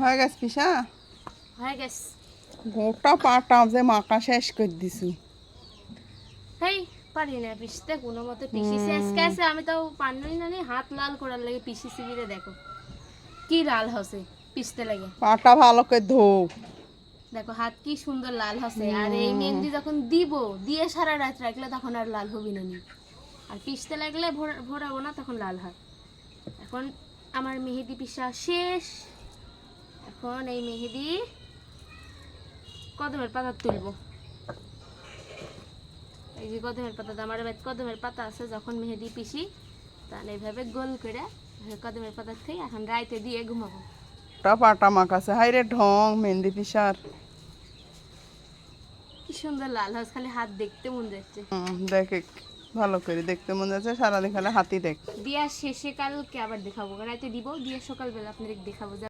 হয়ে গেছে পিসা? হয়ে গেছে। গোটা পাটা যে মাকা শেষ করে দিছু। হেই পারি না পিসতে কোনো মতে আজকে আছে আমি তো না হাত লাল করার লাগে পিসিছি বিরে দেখো। কি লাল হসে পিসতে লাগে। পাটা ভালো করে ধো দেখো হাত কি সুন্দর লাল হসে আর এই মেহেন্দি যখন দিব দিয়ে সারা রাত রাখলে তখন আর লাল হবি না। আর পিসতে লাগলে ভোর- ভোরাবো না তখন লাল হয়। এখন আমার মেহেদি পিসা শেষ। এখন এই মেহেদি কদমের পাতা তুলবো। এই যে কদমের পাতা আমার কদমের পাতা আছে যখন মেহেদি পিসি তাহলে এইভাবে গোল করে কদমের পাতা থেকে এখন রাইতে দিয়ে ঘুমাবো। গোটা পাটা মাকাছে হাই রে ঢং মেহেন্দি পিসার। কি সুন্দর লাল হাঁস খালি হাত দেখতে মন যাচ্ছে। দেখে ভালো করে দেখতে মনে যাচ্ছে সারাদিন খালে হাতি দেখ। দিয়া শেষে কালকে আবার দেখাবো রাতে দিব দিয়ে সকালবেলা আপনাদের দেখাবো।